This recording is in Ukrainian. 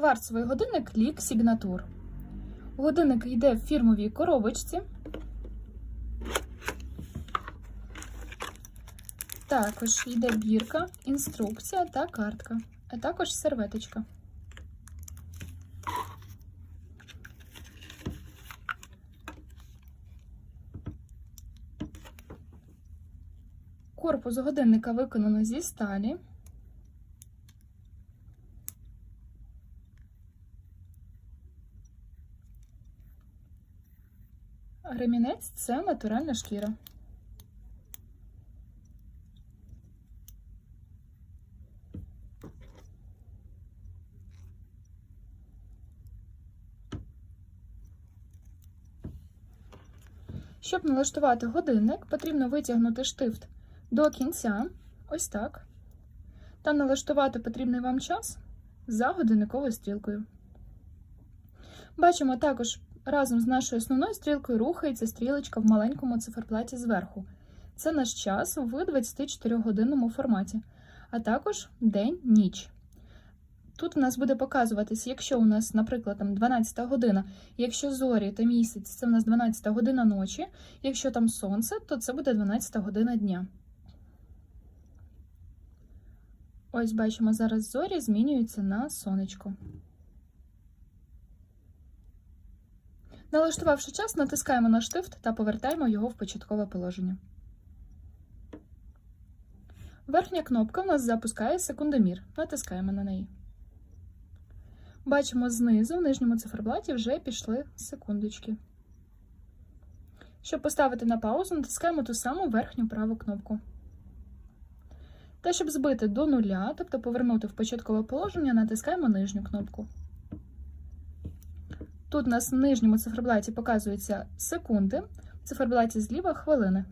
Кварцевий годинник Лік Сігнатур. Годинник йде в фірмовій коробочці. Також йде бірка, інструкція та картка, а також серветочка. Корпус годинника виконано зі сталі. Ремінець це натуральна шкіра. Щоб налаштувати годинник, потрібно витягнути штифт до кінця, ось так, та налаштувати потрібний вам час за годинниковою стрілкою. Бачимо також разом з нашою основною стрілкою рухається стрілочка в маленькому циферблаті зверху. Це наш час в 24-годинному форматі, а також день-ніч. Тут у нас буде показуватись, якщо у нас, наприклад, там 12 година, якщо зорі та місяць, це у нас 12 година ночі, якщо там сонце, то це буде 12 година дня. Ось бачимо, зараз зорі змінюються на сонечко. Налаштувавши час, натискаємо на штифт та повертаємо його в початкове положення. Верхня кнопка в нас запускає секундомір. Натискаємо на неї. Бачимо знизу, в нижньому циферблаті вже пішли секундочки. Щоб поставити на паузу, натискаємо ту саму верхню праву кнопку. Та щоб збити до нуля, тобто повернути в початкове положення, натискаємо нижню кнопку. Тут у нас в нижньому циферблаті показуються секунди, в циферблаті зліва хвилини.